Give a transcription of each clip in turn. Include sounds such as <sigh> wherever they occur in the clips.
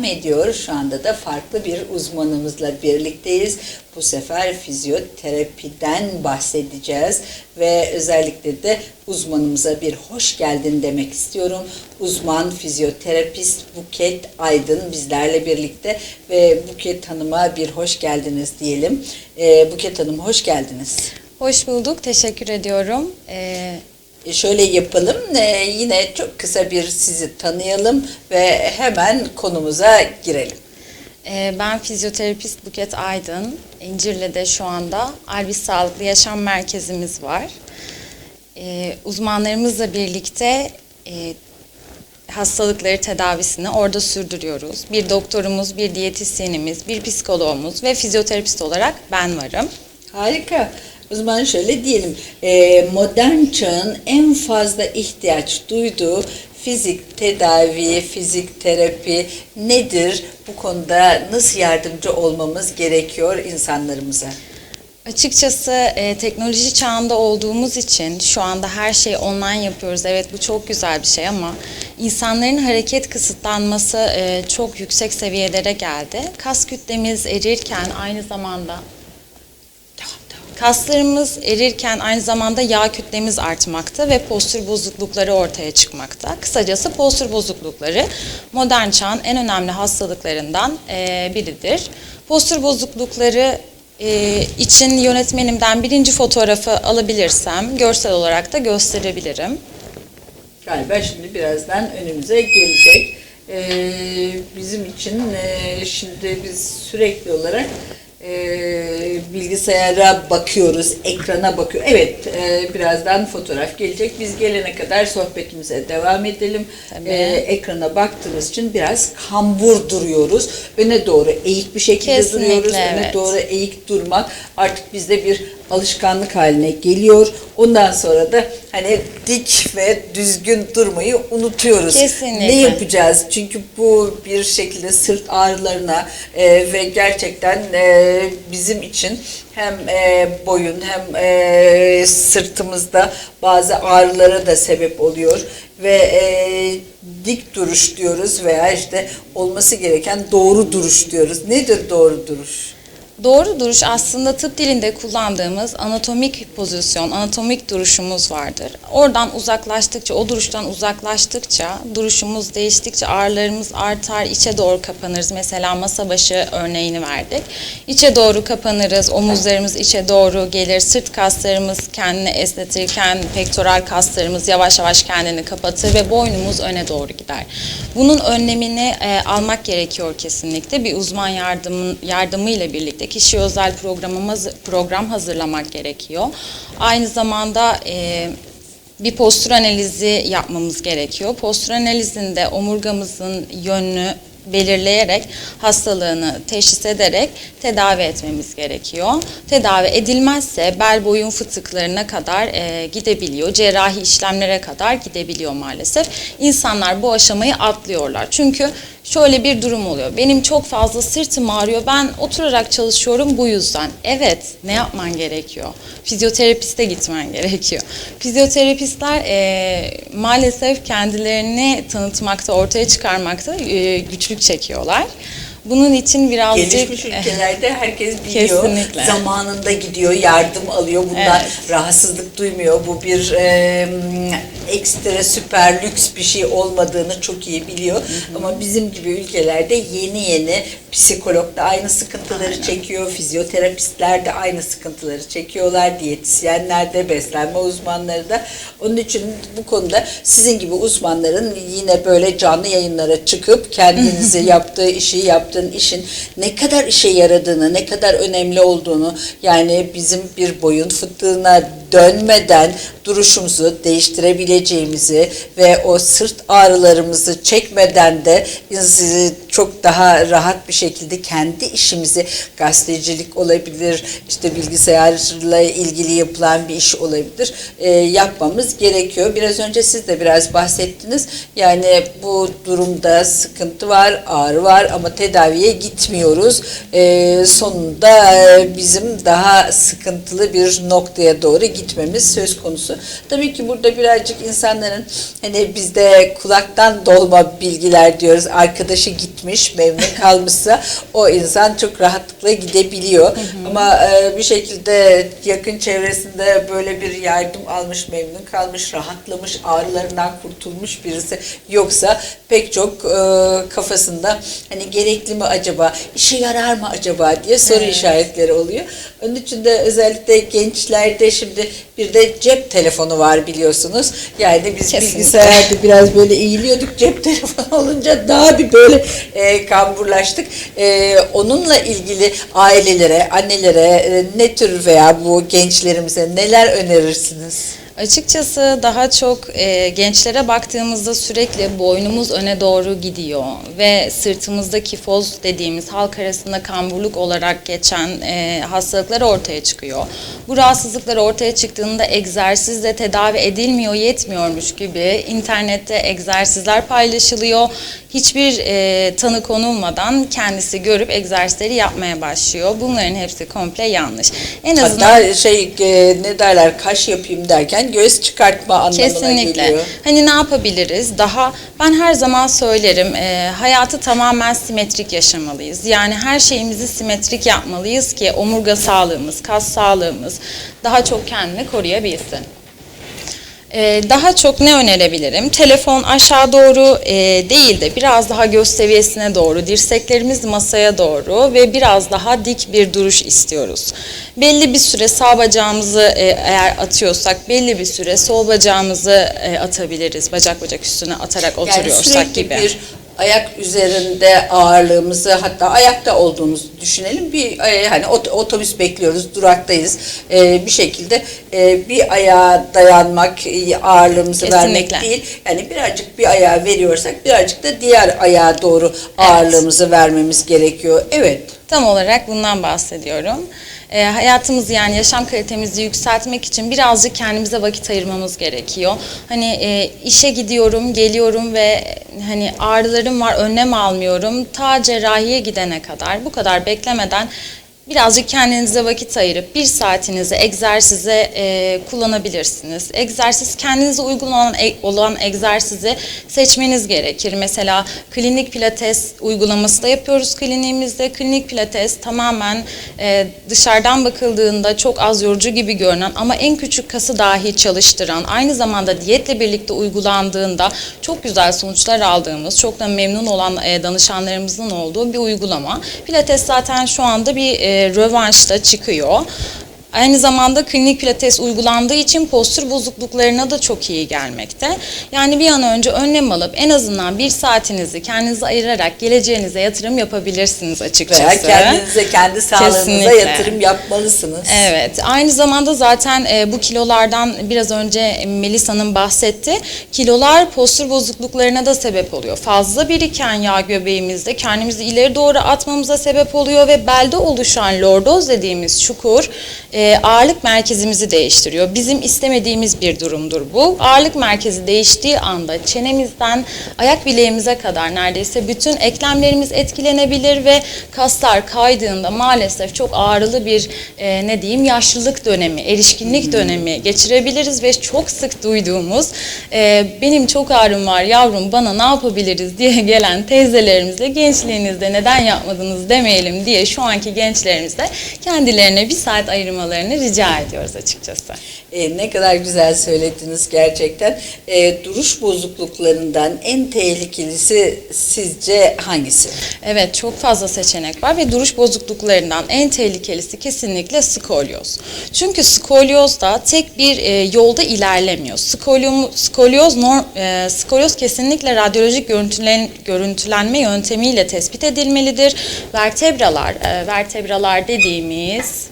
devam ediyor. Şu anda da farklı bir uzmanımızla birlikteyiz. Bu sefer fizyoterapiden bahsedeceğiz ve özellikle de uzmanımıza bir hoş geldin demek istiyorum. Uzman fizyoterapist Buket Aydın bizlerle birlikte ve Buket Hanım'a bir hoş geldiniz diyelim. Ee, Buket Hanım hoş geldiniz. Hoş bulduk, teşekkür ediyorum. Ee, Şöyle yapalım, e, yine çok kısa bir sizi tanıyalım ve hemen konumuza girelim. e, ben fizyoterapist Buket Aydın. İncirli'de şu anda Albis Sağlıklı Yaşam Merkezimiz var. E, uzmanlarımızla birlikte e, hastalıkları tedavisini orada sürdürüyoruz. Bir doktorumuz, bir diyetisyenimiz, bir psikologumuz ve fizyoterapist olarak ben varım. Harika. O zaman şöyle diyelim, e, modern çağın en fazla ihtiyaç duyduğu fizik tedavi, fizik terapi nedir? Bu konuda nasıl yardımcı olmamız gerekiyor insanlarımıza? Açıkçası e, teknoloji çağında olduğumuz için şu anda her şeyi online yapıyoruz. Evet bu çok güzel bir şey ama insanların hareket kısıtlanması e, çok yüksek seviyelere geldi. Kas kütlemiz erirken aynı zamanda. Kaslarımız erirken aynı zamanda yağ kütlemiz artmakta ve postür bozuklukları ortaya çıkmakta. Kısacası postür bozuklukları modern çağın en önemli hastalıklarından e, biridir. Postür bozuklukları e, için yönetmenimden birinci fotoğrafı alabilirsem görsel olarak da gösterebilirim. Galiba şimdi birazdan önümüze gelecek. Ee, bizim için e, şimdi biz sürekli olarak e, bilgisayara bakıyoruz, ekrana bakıyor. Evet, e, birazdan fotoğraf gelecek. Biz gelene kadar sohbetimize devam edelim. E, ekrana baktığımız için biraz kambur duruyoruz. Öne doğru eğik bir şekilde Kesinlikle, duruyoruz. Öne evet. doğru eğik durmak artık bizde bir alışkanlık haline geliyor. Ondan sonra da hani dik ve düzgün durmayı unutuyoruz. Kesinlikle. Ne yapacağız? Çünkü bu bir şekilde sırt ağrılarına e, ve gerçekten e, bizim için hem e, boyun hem e, sırtımızda bazı ağrılara da sebep oluyor ve e, dik duruş diyoruz veya işte olması gereken doğru duruş diyoruz. Nedir doğru duruş? Doğru duruş aslında tıp dilinde kullandığımız anatomik pozisyon, anatomik duruşumuz vardır. Oradan uzaklaştıkça, o duruştan uzaklaştıkça, duruşumuz değiştikçe ağrılarımız artar, içe doğru kapanırız. Mesela masa başı örneğini verdik. İçe doğru kapanırız, omuzlarımız içe doğru gelir, sırt kaslarımız kendini esnetirken pektoral kaslarımız yavaş yavaş kendini kapatır ve boynumuz öne doğru gider. Bunun önlemini e, almak gerekiyor kesinlikle. Bir uzman yardımın yardımıyla birlikte kişi özel programımız program hazırlamak gerekiyor. Aynı zamanda e, bir postür analizi yapmamız gerekiyor. Postür analizinde omurgamızın yönünü belirleyerek hastalığını teşhis ederek tedavi etmemiz gerekiyor. Tedavi edilmezse bel boyun fıtıklarına kadar e, gidebiliyor. Cerrahi işlemlere kadar gidebiliyor maalesef. İnsanlar bu aşamayı atlıyorlar. Çünkü şöyle bir durum oluyor. Benim çok fazla sırtım ağrıyor. Ben oturarak çalışıyorum bu yüzden. Evet, ne yapman gerekiyor? Fizyoterapiste gitmen gerekiyor. Fizyoterapistler e, maalesef kendilerini tanıtmakta, ortaya çıkarmakta e, güçlük çekiyorlar. Bunun için birazcık Gelişmiş ülkelerde herkes biliyor. Kesinlikle. Zamanında gidiyor, yardım alıyor. Bundan Evet. rahatsızlık duymuyor. Bu bir e, ekstra süper lüks bir şey olmadığını çok iyi biliyor. Ama bizim gibi ülkelerde yeni yeni psikolog da aynı sıkıntıları çekiyor. Fizyoterapistler de aynı sıkıntıları çekiyorlar. Diyetisyenler de, beslenme uzmanları da. Onun için bu konuda sizin gibi uzmanların yine böyle canlı yayınlara çıkıp <laughs> kendinizi yaptığı işi, yaptığın işin ne kadar işe yaradığını, ne kadar önemli olduğunu yani bizim bir boyun fıtığına dönmeden duruşumuzu değiştirebileceğimizi ve o sırt ağrılarımızı çekmeden de çok daha rahat bir şekilde kendi işimizi gazetecilik olabilir, işte bilgisayarla ilgili yapılan bir iş olabilir e, yapmamız gerekiyor. Biraz önce siz de biraz bahsettiniz. Yani bu durumda sıkıntı var, ağrı var ama tedaviye gitmiyoruz. E, sonunda bizim daha sıkıntılı bir noktaya doğru gitmemiz söz konusu. Tabii ki burada birazcık insanların hani bizde kulaktan dolma bilgiler diyoruz. Arkadaşı gitmiş, memnun kalmışsa o insan çok rahatlıkla gidebiliyor. Ama e, bir şekilde yakın çevresinde böyle bir yardım almış, memnun kalmış, rahatlamış, ağrılarından kurtulmuş birisi yoksa pek çok e, kafasında hani gerekli mi acaba, işe yarar mı acaba diye soru Evet. işaretleri oluyor. Onun için de özellikle gençlerde şimdi bir de cep telefonu var biliyorsunuz. Yani biz Kesinlikle. bilgisayarda biraz böyle eğiliyorduk cep <laughs> telefonu olunca daha bir böyle e, kamburlaştık. E, onunla ilgili ailelere, annelere e, ne tür veya bu gençlerimize neler önerirsiniz? Açıkçası daha çok e, gençlere baktığımızda sürekli boynumuz öne doğru gidiyor ve sırtımızda kifoz dediğimiz halk arasında kamburluk olarak geçen e, hastalıklar ortaya çıkıyor. Bu rahatsızlıklar ortaya çıktığında egzersizle tedavi edilmiyor, yetmiyormuş gibi internette egzersizler paylaşılıyor. Hiçbir e, tanı konulmadan kendisi görüp egzersizleri yapmaya başlıyor. Bunların hepsi komple yanlış. En azından Hatta şey e, ne derler kaş yapayım derken göğüs çıkartma anlamına Kesinlikle. geliyor. Hani ne yapabiliriz? Daha ben her zaman söylerim e, hayatı tamamen simetrik yaşamalıyız. Yani her şeyimizi simetrik yapmalıyız ki omurga sağlığımız, kas sağlığımız daha çok kendini koruyabilsin. Ee, daha çok ne önerebilirim? Telefon aşağı doğru e, değil de biraz daha göz seviyesine doğru, dirseklerimiz masaya doğru ve biraz daha dik bir duruş istiyoruz. Belli bir süre sağ bacağımızı e, eğer atıyorsak belli bir süre sol bacağımızı e, atabiliriz. Bacak bacak üstüne atarak Yani oturuyorsak sürekli gibi. bir ayak üzerinde ağırlığımızı hatta ayakta olduğumuzu düşünelim. Bir hani ot- otobüs bekliyoruz, duraktayız. E, bir şekilde e, bir ayağa dayanmak, e, ağırlığımızı vermek Kesinlikle. değil. Yani birazcık bir ayağa veriyorsak birazcık da diğer ayağa doğru ağırlığımızı vermemiz gerekiyor. Evet. Tam olarak bundan bahsediyorum. Ee, hayatımızı yani yaşam kalitemizi yükseltmek için birazcık kendimize vakit ayırmamız gerekiyor. Hani e, işe gidiyorum, geliyorum ve hani ağrılarım var, önlem almıyorum. Ta cerrahiye gidene kadar bu kadar beklemeden birazcık kendinize vakit ayırıp bir saatinizi egzersize e, kullanabilirsiniz. Egzersiz kendinize uygun olan, e- olan egzersizi seçmeniz gerekir. Mesela klinik pilates uygulaması da yapıyoruz kliniğimizde. Klinik pilates tamamen e, dışarıdan bakıldığında çok az yorucu gibi görünen ama en küçük kası dahi çalıştıran, aynı zamanda diyetle birlikte uygulandığında çok güzel sonuçlar aldığımız, çok da memnun olan e, danışanlarımızın olduğu bir uygulama. Pilates zaten şu anda bir e, rövanşta çıkıyor. Aynı zamanda klinik pilates uygulandığı için postür bozukluklarına da çok iyi gelmekte. Yani bir an önce önlem alıp en azından bir saatinizi kendinize ayırarak geleceğinize yatırım yapabilirsiniz açıkçası. Veya kendinize, kendi sağlığınıza Kesinlikle. yatırım yapmalısınız. Evet, aynı zamanda zaten e, bu kilolardan biraz önce Melisa'nın bahsetti. Kilolar postür bozukluklarına da sebep oluyor. Fazla biriken yağ göbeğimizde kendimizi ileri doğru atmamıza sebep oluyor ve belde oluşan lordoz dediğimiz çukur e, ağırlık merkezimizi değiştiriyor. Bizim istemediğimiz bir durumdur bu. Ağırlık merkezi değiştiği anda çenemizden ayak bileğimize kadar neredeyse bütün eklemlerimiz etkilenebilir ve kaslar kaydığında maalesef çok ağrılı bir e, ne diyeyim yaşlılık dönemi, erişkinlik dönemi geçirebiliriz ve çok sık duyduğumuz e, benim çok ağrım var yavrum bana ne yapabiliriz diye <laughs> gelen teyzelerimizle gençliğinizde neden yapmadınız demeyelim diye şu anki gençlerimizle kendilerine bir saat ayırmalarını rica ediyoruz açıkçası. E, ne kadar güzel söylediniz gerçekten. E, duruş bozukluklarından en tehlikelisi sizce hangisi? Evet çok fazla seçenek var ve duruş bozukluklarından en tehlikelisi kesinlikle skolyoz. Çünkü skolyoz da tek bir e, yolda ilerlemiyor. Skolyom, skolyoz, norm, e, skolyoz kesinlikle radyolojik görüntülen, görüntülenme yöntemiyle tespit edilmelidir. Vertebralar, e, vertebralar dediğimiz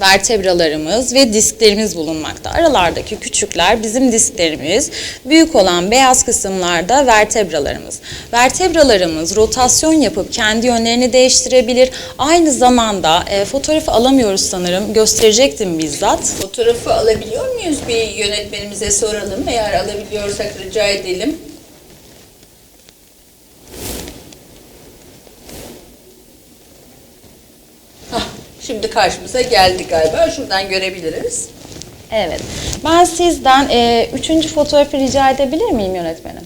vertebralarımız ve disklerimiz bulunmakta. Aralardaki küçükler bizim disklerimiz, büyük olan beyaz kısımlarda vertebralarımız. Vertebralarımız rotasyon yapıp kendi yönlerini değiştirebilir. Aynı zamanda e, fotoğrafı alamıyoruz sanırım. Gösterecektim bizzat. Fotoğrafı alabiliyor muyuz? Bir yönetmenimize soralım. Eğer alabiliyorsak rica edelim. Şimdi karşımıza geldi galiba. Şuradan görebiliriz. Evet. Ben sizden e, üçüncü fotoğrafı rica edebilir miyim yönetmenim?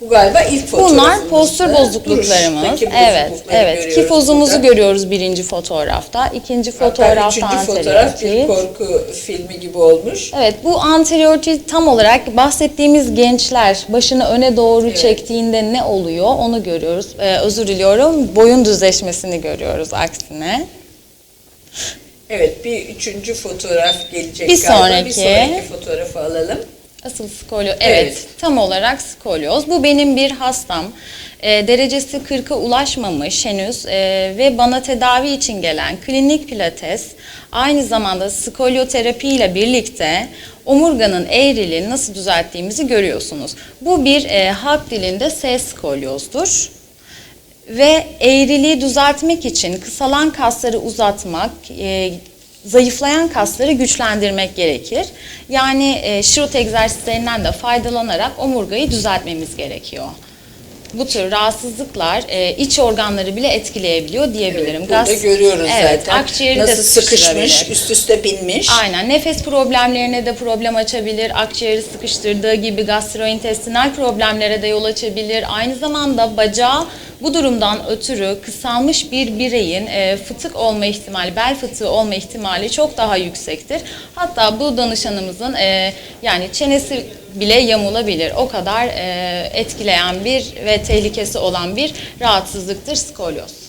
Bu galiba ilk fotoğrafımız. Bunlar postür bozukluklarımız. Evet, evet. Kifozumuzu burada. görüyoruz birinci fotoğrafta. İkinci Hatta fotoğrafta üçüncü fotoğraf bir korku filmi gibi olmuş. Evet, bu anteriority tam olarak bahsettiğimiz gençler başını öne doğru Evet. çektiğinde ne oluyor onu görüyoruz. Ee, özür diliyorum, boyun düzleşmesini görüyoruz aksine. Evet bir üçüncü fotoğraf gelecek Bir galiba. sonraki. Bir sonraki fotoğrafı alalım. Asıl skolyoz, evet, Evet. tam olarak skolyoz. Bu benim bir hastam. Ee, derecesi 40'a ulaşmamış henüz ee, ve bana tedavi için gelen klinik pilates aynı zamanda skolyoterapi ile birlikte omurganın eğriliğini nasıl düzelttiğimizi görüyorsunuz. Bu bir e, halk dilinde S skolyozdur. Ve eğriliği düzeltmek için kısalan kasları uzatmak, e, zayıflayan kasları güçlendirmek gerekir. Yani e, şirot egzersizlerinden de faydalanarak omurgayı düzeltmemiz gerekiyor. Bu tür rahatsızlıklar e, iç organları bile etkileyebiliyor diyebilirim. Evet, burada Gaz- görüyoruz evet, zaten. Akciğeri Nasıl de sıkışmış, üst üste binmiş. Aynen. Nefes problemlerine de problem açabilir. Akciğeri sıkıştırdığı gibi gastrointestinal problemlere de yol açabilir. Aynı zamanda bacağı bu durumdan ötürü kısalmış bir bireyin e, fıtık olma ihtimali, bel fıtığı olma ihtimali çok daha yüksektir. Hatta bu danışanımızın e, yani çenesi bile yamulabilir. O kadar e, etkileyen bir ve tehlikesi olan bir rahatsızlıktır skolyoz.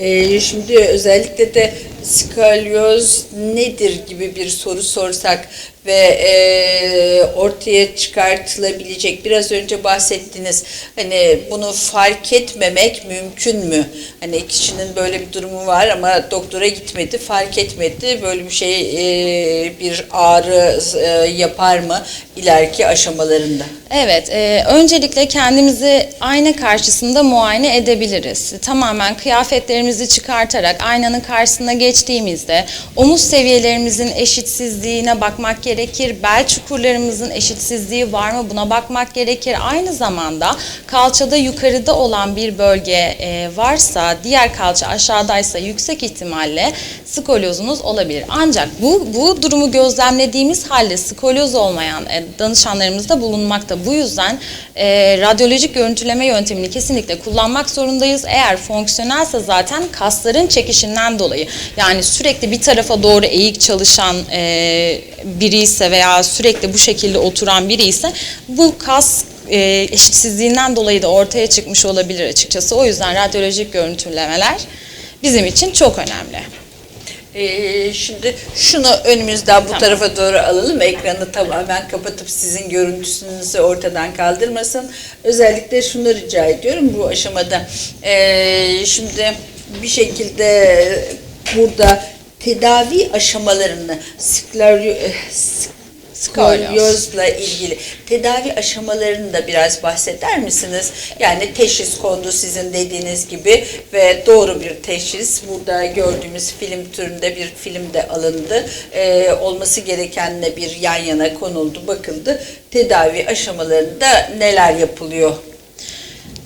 Ee, şimdi özellikle de skalyoz nedir gibi bir soru sorsak ve e, ortaya çıkartılabilecek biraz önce bahsettiniz hani bunu fark etmemek mümkün mü? Hani kişinin böyle bir durumu var ama doktora gitmedi fark etmedi böyle bir şey e, bir ağrı e, yapar mı ileriki aşamalarında? Evet, e, öncelikle kendimizi ayna karşısında muayene edebiliriz. Tamamen kıyafetlerimizi çıkartarak aynanın karşısına geçtiğimizde omuz seviyelerimizin eşitsizliğine bakmak gerekir. Bel çukurlarımızın eşitsizliği var mı buna bakmak gerekir. Aynı zamanda kalçada yukarıda olan bir bölge e, varsa, diğer kalça aşağıdaysa yüksek ihtimalle skolyozunuz olabilir. Ancak bu bu durumu gözlemlediğimiz halde skolyoz olmayan e, danışanlarımızda bulunmakta. Bu yüzden e, radyolojik görüntüleme yöntemini kesinlikle kullanmak zorundayız. Eğer fonksiyonelse zaten kasların çekişinden dolayı yani sürekli bir tarafa doğru eğik çalışan e, biri ise veya sürekli bu şekilde oturan biri ise bu kas e, eşitsizliğinden dolayı da ortaya çıkmış olabilir açıkçası. O yüzden radyolojik görüntülemeler bizim için çok önemli. Ee, şimdi şunu önümüzden bu Tamam. tarafa doğru alalım. Ekranı tamamen kapatıp sizin görüntüsünüzü ortadan kaldırmasın. Özellikle şunu rica ediyorum bu aşamada. Ee, şimdi bir şekilde burada tedavi aşamalarını skleryo, eh, skolyozla ilgili tedavi aşamalarını da biraz bahseder misiniz? Yani teşhis kondu sizin dediğiniz gibi ve doğru bir teşhis. Burada gördüğümüz film türünde bir film de alındı. Ee, olması gerekenle bir yan yana konuldu, bakıldı. Tedavi aşamalarında neler yapılıyor?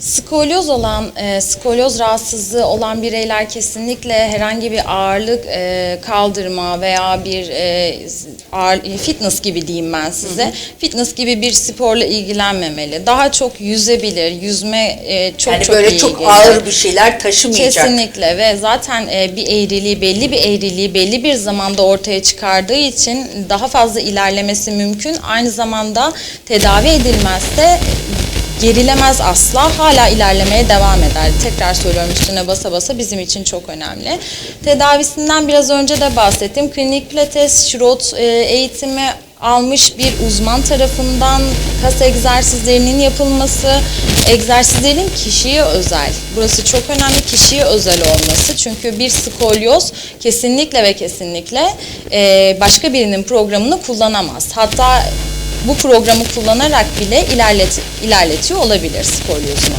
Skolyoz olan, e, skolyoz rahatsızlığı olan bireyler kesinlikle herhangi bir ağırlık e, kaldırma veya bir e, ağır, fitness gibi diyeyim ben size. Fitness gibi bir sporla ilgilenmemeli. Daha çok yüzebilir, yüzme e, çok yani çok böyle iyi çok gelir. ağır bir şeyler taşımayacak. Kesinlikle ve zaten e, bir eğriliği belli bir eğriliği belli bir zamanda ortaya çıkardığı için daha fazla ilerlemesi mümkün. Aynı zamanda tedavi edilmezse gerilemez asla. Hala ilerlemeye devam eder. Tekrar söylüyorum üstüne basa basa bizim için çok önemli. Tedavisinden biraz önce de bahsettim. Klinik pilates, şirot e, eğitimi almış bir uzman tarafından kas egzersizlerinin yapılması, egzersizlerin kişiye özel. Burası çok önemli kişiye özel olması. Çünkü bir skolyoz kesinlikle ve kesinlikle e, başka birinin programını kullanamaz. Hatta bu programı kullanarak bile ilerlet, ilerletiyor olabilir skolyozunu.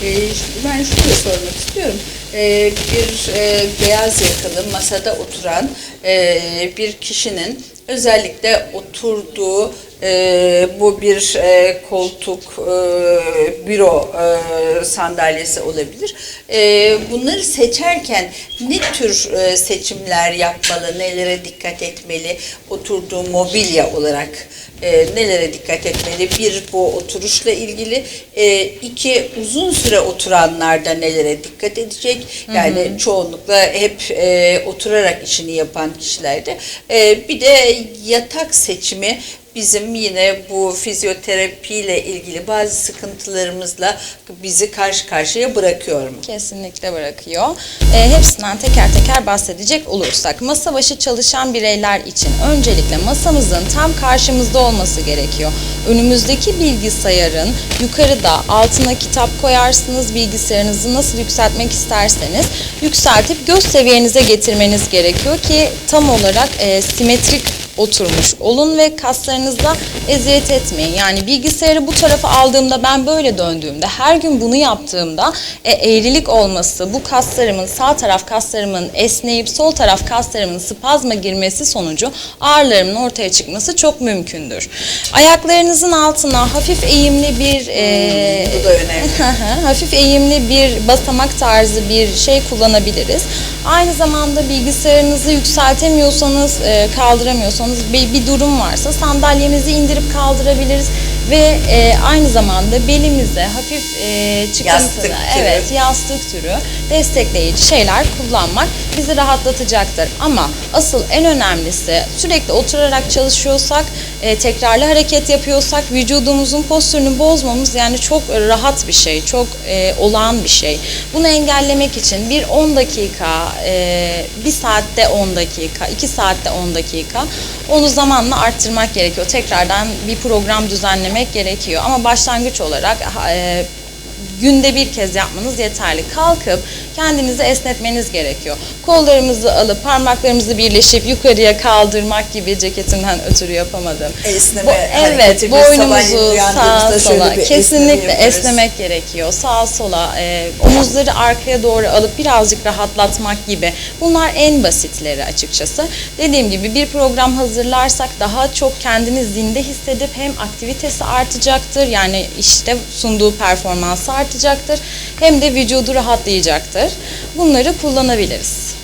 Şimdi ben şunu da sormak istiyorum. Ee, bir e, beyaz yakalı masada oturan e, bir kişinin özellikle oturduğu e, bu bir e, koltuk, e, büro e, sandalyesi olabilir. E, bunları seçerken ne tür e, seçimler yapmalı, nelere dikkat etmeli, oturduğu mobilya olarak e, nelere dikkat etmeli? Bir, bu oturuşla ilgili. E, iki, uzun süre oturanlarda nelere dikkat edecek? Yani çoğunlukla hep e, oturarak işini yapan kişilerde. E, bir de yatak seçimi bizim yine bu fizyoterapiyle ilgili bazı sıkıntılarımızla bizi karşı karşıya bırakıyor mu? Kesinlikle bırakıyor. E, hepsinden teker teker bahsedecek olursak, masa başı çalışan bireyler için öncelikle masamızın tam karşımızda olması gerekiyor. Önümüzdeki bilgisayarın yukarıda altına kitap koyarsınız, bilgisayarınızı nasıl yükseltmek isterseniz yükseltip göz seviyenize getirmeniz gerekiyor ki tam olarak e, simetrik oturmuş olun ve kaslarınızda eziyet etmeyin. Yani bilgisayarı bu tarafa aldığımda ben böyle döndüğümde her gün bunu yaptığımda e, eğrilik olması bu kaslarımın sağ taraf kaslarımın esneyip sol taraf kaslarımın spazma girmesi sonucu ağrılarımın ortaya çıkması çok mümkündür. Ayaklarınızın altına hafif eğimli bir e, bu da önemli. <laughs> hafif eğimli bir basamak tarzı bir şey kullanabiliriz. Aynı zamanda bilgisayarınızı yükseltemiyorsanız, e, kaldıramıyorsanız bir, bir durum varsa sandalyemizi indirip kaldırabiliriz ve e, aynı zamanda belimize hafif e, çıkıntılı, Yastık türü. evet yastık türü destekleyici şeyler kullanmak bizi rahatlatacaktır. Ama asıl en önemlisi sürekli oturarak çalışıyorsak, e, tekrarlı hareket yapıyorsak vücudumuzun postürünü bozmamız yani çok rahat bir şey, çok e, olağan bir şey. Bunu engellemek için bir 10 dakika, e, bir saatte 10 dakika, 2 saatte 10 dakika onu zamanla arttırmak gerekiyor. Tekrardan bir program düzenlemek gerekiyor. Ama başlangıç olarak e, günde bir kez yapmanız yeterli. Kalkıp kendinizi esnetmeniz gerekiyor. Kollarımızı alıp parmaklarımızı birleşip yukarıya kaldırmak gibi ceketimden ötürü yapamadım. Esneme Bu- evet, boynumuzu sağa sola kesinlikle esnemek gerekiyor. Sağa sola, e, omuzları arkaya doğru alıp birazcık rahatlatmak gibi. Bunlar en basitleri açıkçası. Dediğim gibi bir program hazırlarsak daha çok kendini zinde hissedip hem aktivitesi artacaktır. Yani işte sunduğu performansı artacaktır. Hem de vücudu rahatlayacaktır. Bunları kullanabiliriz.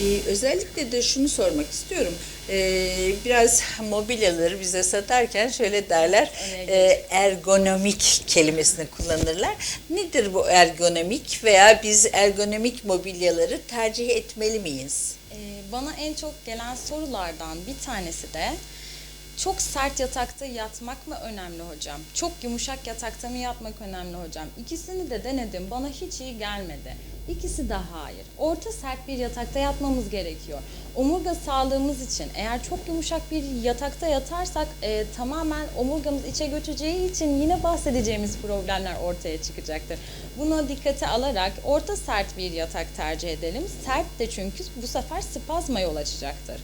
Ee, özellikle de şunu sormak istiyorum. Ee, biraz mobilyaları bize satarken şöyle derler, e, ergonomik kelimesini kullanırlar. Nedir bu ergonomik veya biz ergonomik mobilyaları tercih etmeli miyiz? Ee, bana en çok gelen sorulardan bir tanesi de çok sert yatakta yatmak mı önemli hocam? Çok yumuşak yatakta mı yatmak önemli hocam? İkisini de denedim. Bana hiç iyi gelmedi. İkisi de hayır. Orta sert bir yatakta yatmamız gerekiyor. Omurga sağlığımız için eğer çok yumuşak bir yatakta yatarsak e, tamamen omurgamız içe göçeceği için yine bahsedeceğimiz problemler ortaya çıkacaktır. Buna dikkate alarak orta sert bir yatak tercih edelim. Sert de çünkü bu sefer spazma yol açacaktır.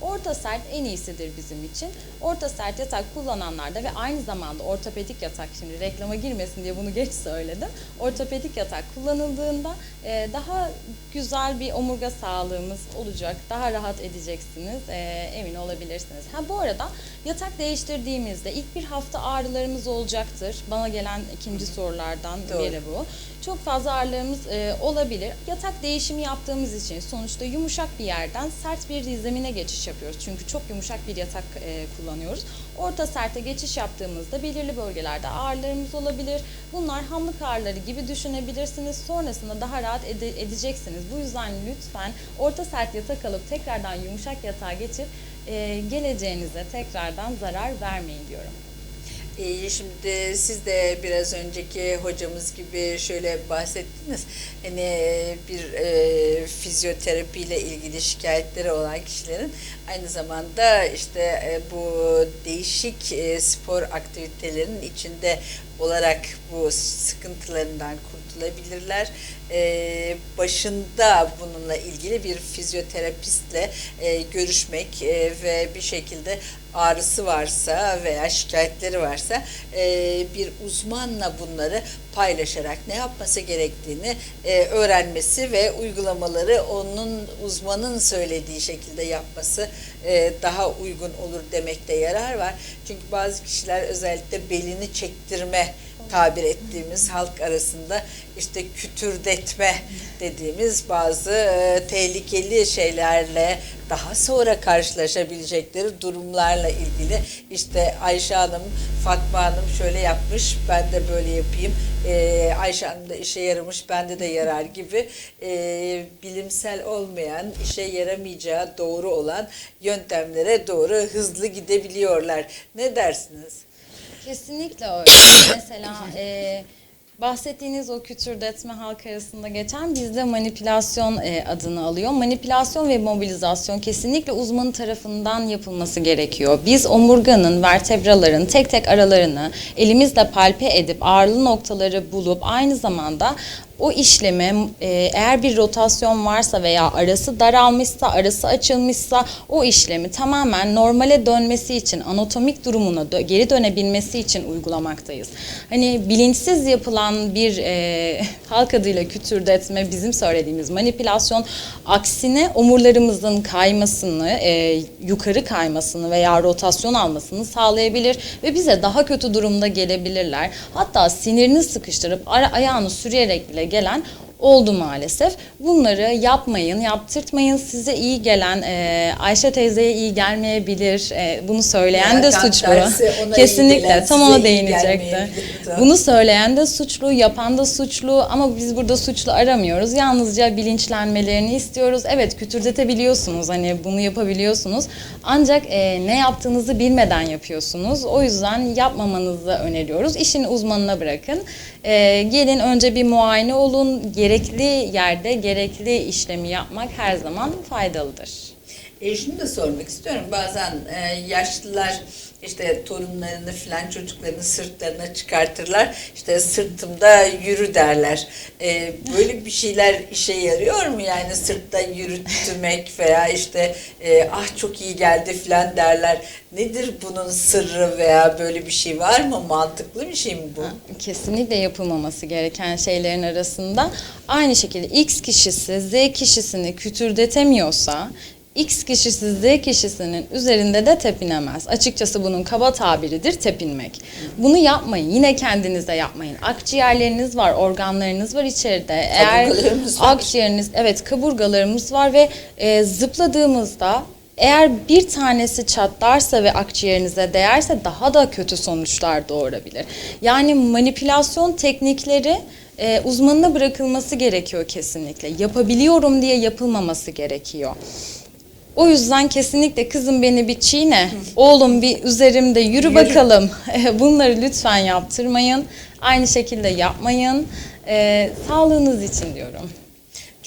Orta sert en iyisidir bizim için. Orta sert yatak kullananlarda ve aynı zamanda ortopedik yatak şimdi reklama girmesin diye bunu geç söyledim. Ortopedik yatak kullanıldığında e, daha güzel bir omurga sağlığımız olacak. Daha rahat edeceksiniz. e, emin olabilirsiniz. Ha bu arada yatak değiştirdiğimizde ilk bir hafta ağrılarımız olacaktır. Bana gelen ikinci sorulardan Doğru. biri bu. Çok fazla ağrılarımız e, olabilir. Yatak değişimi yaptığımız için sonuçta yumuşak bir yerden sert bir zemine geçiş yapıyoruz. Çünkü çok yumuşak bir yatak e, kullanıyoruz. Orta serte geçiş yaptığımızda belirli bölgelerde ağrılarımız olabilir. Bunlar hamlık ağrıları gibi düşünebilirsiniz. Sonrasında daha rahat ede- edeceksiniz. Bu yüzden lütfen orta sert yatak alıp tekrardan yumuşak yatağa geçip e, geleceğinize tekrardan zarar vermeyin diyorum. Ee, şimdi siz de biraz önceki hocamız gibi şöyle bahsettiniz. Hani bir e, fizyoterapiyle ilgili şikayetleri olan kişilerin aynı zamanda işte e, bu değişik e, spor aktivitelerinin içinde olarak bu sıkıntılarından kurtulabilirler. Ee, başında bunun bununla ilgili bir fizyoterapistle e, görüşmek e, ve bir şekilde ağrısı varsa veya şikayetleri varsa e, bir uzmanla bunları paylaşarak ne yapması gerektiğini e, öğrenmesi ve uygulamaları onun uzmanın söylediği şekilde yapması e, daha uygun olur demekte yarar var. Çünkü bazı kişiler özellikle belini çektirme tabir ettiğimiz halk arasında işte kütürdetme dediğimiz bazı e, tehlikeli şeylerle daha sonra karşılaşabilecekleri durumlarla ilgili işte Ayşe Hanım, Fatma Hanım şöyle yapmış ben de böyle yapayım e, Ayşe Hanım da işe yaramış bende de yarar gibi e, bilimsel olmayan işe yaramayacağı doğru olan yöntemlere doğru hızlı gidebiliyorlar. Ne dersiniz? Kesinlikle öyle. <coughs> Mesela e, bahsettiğiniz o kütürdetme halk arasında geçen bizde manipülasyon e, adını alıyor. Manipülasyon ve mobilizasyon kesinlikle uzmanı tarafından yapılması gerekiyor. Biz omurganın, vertebraların tek tek aralarını elimizle palpe edip ağırlı noktaları bulup aynı zamanda o işlemi e, eğer bir rotasyon varsa veya arası daralmışsa, arası açılmışsa o işlemi tamamen normale dönmesi için, anatomik durumuna dö- geri dönebilmesi için uygulamaktayız. Hani bilinçsiz yapılan bir e, <laughs> halk adıyla kütürdetme bizim söylediğimiz manipülasyon aksine omurlarımızın kaymasını, e, yukarı kaymasını veya rotasyon almasını sağlayabilir ve bize daha kötü durumda gelebilirler. Hatta sinirini sıkıştırıp ayağını sürüyerek bile gelen oldu maalesef. Bunları yapmayın, yaptırtmayın. Size iyi gelen, e, Ayşe teyzeye iyi gelmeyebilir. E, bunu söyleyen Ya de suçlu. Kesinlikle, gelen tam ona değinecekti. Bunu söyleyen de suçlu, yapan da suçlu ama biz burada suçlu aramıyoruz. Yalnızca bilinçlenmelerini istiyoruz. Evet kütürdetebiliyorsunuz, hani bunu yapabiliyorsunuz. Ancak e, ne yaptığınızı bilmeden yapıyorsunuz. O yüzden yapmamanızı öneriyoruz. İşin uzmanına bırakın. E, gelin önce bir muayene olun. Gerekli yerde gerekli işlemi yapmak her zaman faydalıdır. E şunu da sormak istiyorum. Bazen e, yaşlılar işte torunlarını filan çocuklarını sırtlarına çıkartırlar. İşte sırtımda yürü derler. E, böyle bir şeyler işe yarıyor mu? Yani sırtta yürütmek veya işte e, ah çok iyi geldi filan derler. Nedir bunun sırrı veya böyle bir şey var mı? Mantıklı bir şey mi bu? Kesinlikle yapılmaması gereken şeylerin arasında aynı şekilde X kişisi Z kişisini kütürdetemiyorsa X kişisi Z kişisinin üzerinde de tepinemez. Açıkçası bunun kaba tabiridir tepinmek. Bunu yapmayın. Yine kendinize yapmayın. Akciğerleriniz var, organlarınız var içeride. Eğer var. akciğeriniz, evet kaburgalarımız var ve e, zıpladığımızda eğer bir tanesi çatlarsa ve akciğerinize değerse daha da kötü sonuçlar doğurabilir. Yani manipülasyon teknikleri e, uzmanına bırakılması gerekiyor kesinlikle. Yapabiliyorum diye yapılmaması gerekiyor. O yüzden kesinlikle kızım beni bir çiğne, oğlum bir üzerimde yürü, bakalım. <laughs> Bunları lütfen yaptırmayın. Aynı şekilde yapmayın. E, sağlığınız için diyorum.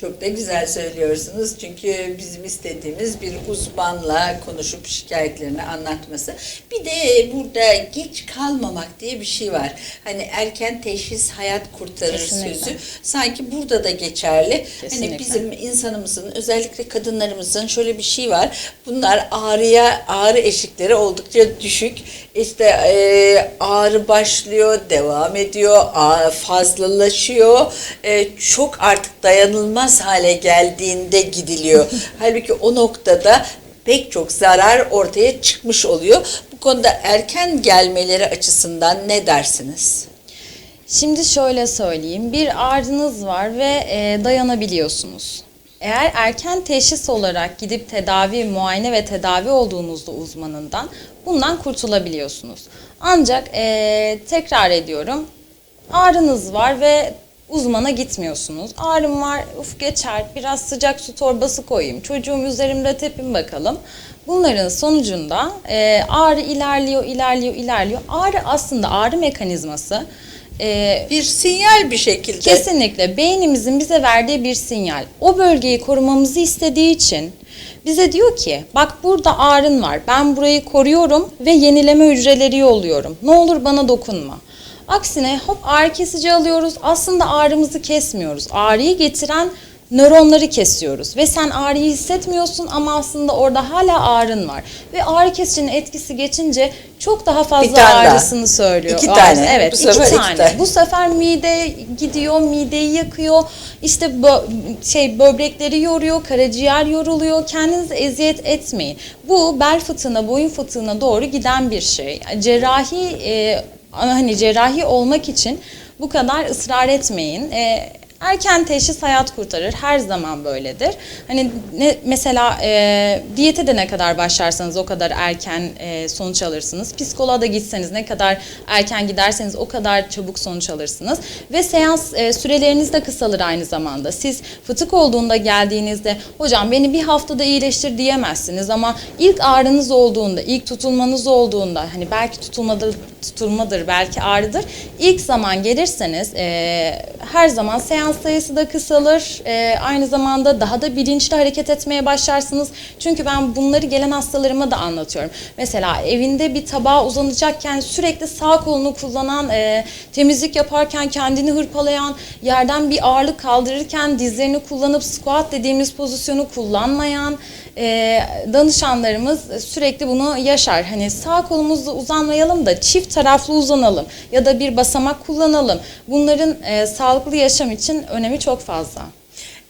Çok da güzel söylüyorsunuz. Çünkü bizim istediğimiz bir uzmanla konuşup şikayetlerini anlatması. Bir de burada geç kalmamak diye bir şey var. Hani erken teşhis hayat kurtarır Kesinlikle. sözü. Sanki burada da geçerli. Hani Kesinlikle. bizim insanımızın özellikle kadınlarımızın şöyle bir şey var. Bunlar ağrıya ağrı eşikleri oldukça düşük. İşte e, ağrı başlıyor, devam ediyor, fazlalaşıyor. E, çok artık dayanılmaz hale geldiğinde gidiliyor. <laughs> Halbuki o noktada pek çok zarar ortaya çıkmış oluyor. Bu konuda erken gelmeleri açısından ne dersiniz? Şimdi şöyle söyleyeyim. Bir ağrınız var ve e, dayanabiliyorsunuz. Eğer erken teşhis olarak gidip tedavi, muayene ve tedavi olduğunuzda uzmanından bundan kurtulabiliyorsunuz. Ancak e, tekrar ediyorum. Ağrınız var ve uzmana gitmiyorsunuz. Ağrım var, uf geçer, biraz sıcak su torbası koyayım, çocuğum üzerimde tepin bakalım. Bunların sonucunda e, ağrı ilerliyor, ilerliyor, ilerliyor. Ağrı aslında ağrı mekanizması e, Bir sinyal bir şekilde. Kesinlikle beynimizin bize verdiği bir sinyal. O bölgeyi korumamızı istediği için bize diyor ki bak burada ağrın var. Ben burayı koruyorum ve yenileme hücreleri yolluyorum. Ne olur bana dokunma. Aksine hop ağrı kesici alıyoruz. Aslında ağrımızı kesmiyoruz. Ağrıyı getiren nöronları kesiyoruz ve sen ağrıyı hissetmiyorsun ama aslında orada hala ağrın var. Ve ağrı kesicinin etkisi geçince çok daha fazla tane daha. ağrısını söylüyor. İki Ağrısı. tane. Evet, Bu iki sefer iki tane. tane. Bu sefer mide gidiyor, mideyi yakıyor. İşte bö- şey böbrekleri yoruyor, karaciğer yoruluyor. Kendinize eziyet etmeyin. Bu bel fıtığına, boyun fıtığına doğru giden bir şey. Cerrahi e, hani cerrahi olmak için bu kadar ısrar etmeyin. E, Erken teşhis hayat kurtarır. Her zaman böyledir. Hani ne, mesela e, diyete de ne kadar başlarsanız o kadar erken e, sonuç alırsınız. Psikoloğa da gitseniz ne kadar erken giderseniz o kadar çabuk sonuç alırsınız. Ve seans e, süreleriniz de kısalır aynı zamanda. Siz fıtık olduğunda geldiğinizde hocam beni bir haftada iyileştir diyemezsiniz ama ilk ağrınız olduğunda, ilk tutulmanız olduğunda hani belki tutulmadır, tutulmadır, belki ağrıdır. İlk zaman gelirseniz e, her zaman seans sayısı da kısalır. E, aynı zamanda daha da bilinçli hareket etmeye başlarsınız. Çünkü ben bunları gelen hastalarıma da anlatıyorum. Mesela evinde bir tabağa uzanacakken sürekli sağ kolunu kullanan, e, temizlik yaparken kendini hırpalayan, yerden bir ağırlık kaldırırken dizlerini kullanıp squat dediğimiz pozisyonu kullanmayan e, danışanlarımız sürekli bunu yaşar. Hani sağ kolumuzla uzanmayalım da çift taraflı uzanalım ya da bir basamak kullanalım. Bunların e, sağlıklı yaşam için önemi çok fazla.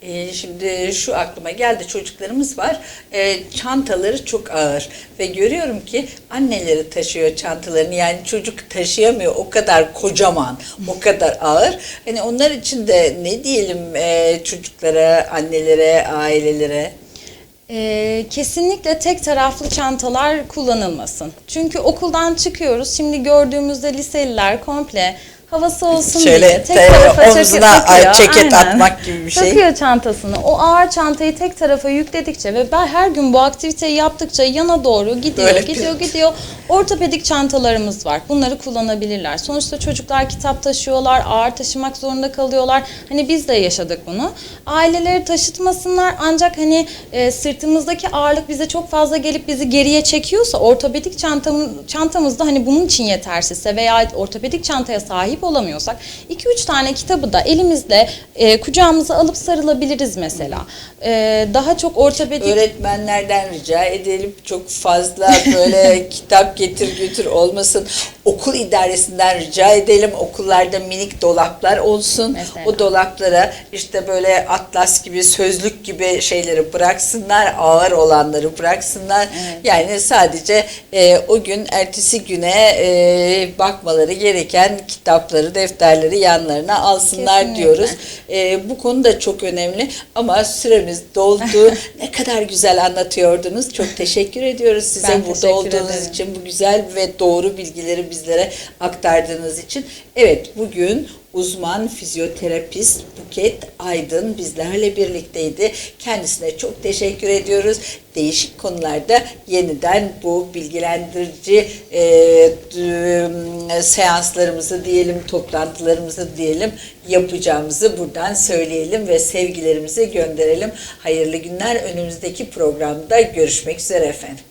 Ee, şimdi şu aklıma geldi çocuklarımız var Ee, çantaları çok ağır ve görüyorum ki anneleri taşıyor çantalarını yani çocuk taşıyamıyor o kadar kocaman o kadar ağır hani onlar için de ne diyelim e, çocuklara annelere ailelere Ee, kesinlikle tek taraflı çantalar kullanılmasın. Çünkü okuldan çıkıyoruz. Şimdi gördüğümüzde liseliler komple havası olsun Şöyle diye tek te- tarafa omzuna takıyor. ceket Aynen. atmak gibi bir şey. Takıyor çantasını. O ağır çantayı tek tarafa yükledikçe ve ben her gün bu aktiviteyi yaptıkça yana doğru gidiyor, Böyle gidiyor, gidiyor. Ortopedik çantalarımız var. Bunları kullanabilirler. Sonuçta çocuklar kitap taşıyorlar, ağır taşımak zorunda kalıyorlar. Hani biz de yaşadık bunu. Aileleri taşıtmasınlar ancak hani e, sırtımızdaki ağırlık bize çok fazla gelip bizi geriye çekiyorsa ortopedik çantamız, çantamız da hani bunun için yetersizse veya ortopedik çantaya sahip olamıyorsak 2-3 tane kitabı da elimizle e, kucağımıza alıp sarılabiliriz mesela. E, daha çok ortopedik öğretmenlerden rica edelim. Çok fazla böyle <laughs> kitap getir götür olmasın. Okul idaresinden rica edelim. Okullarda minik dolaplar olsun. Mesela. o dolaplara işte böyle atlas gibi sözlük gibi şeyleri bıraksınlar ağır olanları bıraksınlar. Yani sadece e, o gün ertesi güne e, bakmaları gereken kitapları defterleri yanlarına alsınlar Kesinlikle. diyoruz e, bu konu da çok önemli ama süremiz doldu. <laughs> ne kadar güzel anlatıyordunuz. Çok teşekkür ediyoruz size Ben burada olduğunuz ederim. için, bu güzel ve doğru bilgileri bizlere aktardığınız için. Evet, bugün uzman fizyoterapist Buket Aydın bizlerle birlikteydi. Kendisine çok teşekkür ediyoruz. Değişik konularda yeniden bu bilgilendirici e, seanslarımızı diyelim, toplantılarımızı diyelim yapacağımızı buradan söyleyelim ve sevgilerimizi gönderelim. Hayırlı günler. Önümüzdeki programda görüşmek üzere efendim.